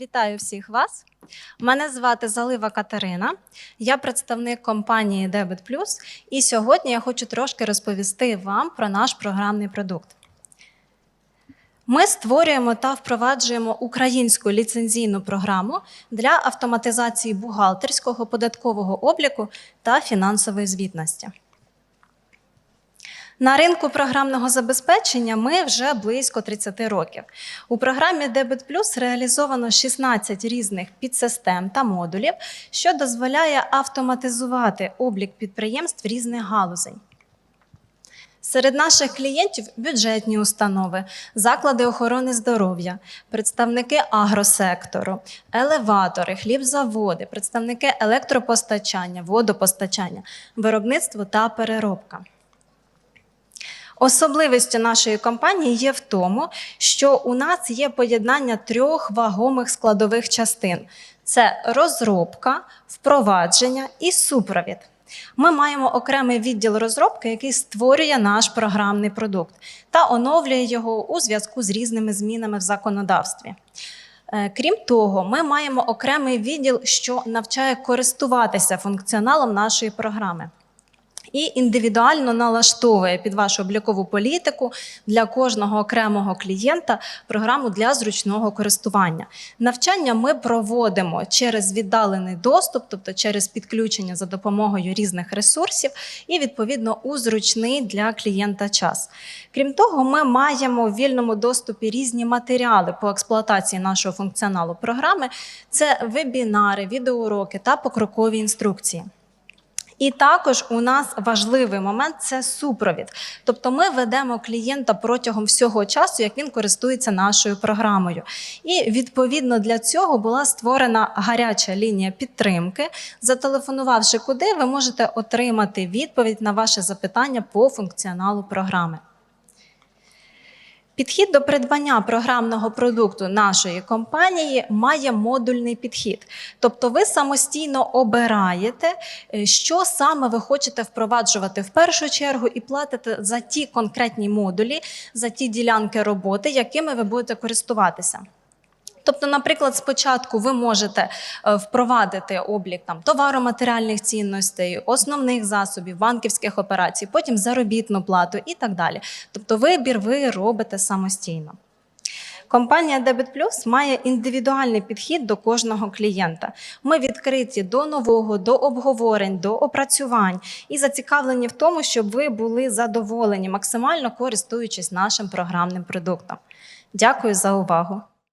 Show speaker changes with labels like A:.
A: Вітаю всіх вас. Мене звати Залива Катерина. Я представник компанії Debit Plus, і сьогодні я хочу трошки розповісти вам про наш програмний продукт. Ми створюємо та впроваджуємо українську ліцензійну програму для автоматизації бухгалтерського податкового обліку та фінансової звітності. На ринку програмного забезпечення ми вже близько 30 років. У програмі Debit Plus реалізовано 16 різних підсистем та модулів, що дозволяє автоматизувати облік підприємств різних галузей. Серед наших клієнтів бюджетні установи, заклади охорони здоров'я, представники агросектору, елеватори, хлібзаводи, представники електропостачання, водопостачання, виробництво та переробка. Особливістю нашої компанії є в тому, що у нас є поєднання трьох вагомих складових частин: це розробка, впровадження і супровід. Ми маємо окремий відділ розробки, який створює наш програмний продукт та оновлює його у зв'язку з різними змінами в законодавстві. Е, Крім того, ми маємо окремий відділ, що навчає користуватися функціоналом нашої програми і індивідуально налаштовує під вашу облікову політику для кожного окремого клієнта програму для зручного користування. Навчання ми проводимо через віддалений доступ, тобто через підключення за допомогою різних ресурсів, і відповідно у зручний для клієнта час. Крім того, ми маємо в вільному доступі різні матеріали по експлуатації нашого функціоналу програми: це вебінари, відеоуроки та покрокові інструкції. І також у нас важливий момент це супровід. Тобто ми ведемо клієнта протягом всього часу, як він користується нашою програмою. І відповідно для цього була створена гаряча лінія підтримки. Зателефонувавши куди, ви можете отримати відповідь на ваше запитання по функціоналу програми. Підхід до придбання програмного продукту нашої компанії має модульний підхід. Тобто ви самостійно обираєте, е, що саме ви хочете впроваджувати в першу чергу, і платите за ті конкретні модулі, за ті ділянки роботи, якими ви будете користуватися. Тобто, наприклад, спочатку ви можете е, впровадити облік там товароматеріальних цінностей, основних засобів, банківських операцій, потім заробітну плату і так далі. Тобто, вибір ви робите самостійно. Компанія Debit Plus має індивідуальний підхід до кожного клієнта. Ми відкриті до нового, до обговорень, до опрацювань і зацікавлені в тому, щоб ви були задоволені, максимально користуючись нашим програмним продуктом. Дякую за увагу.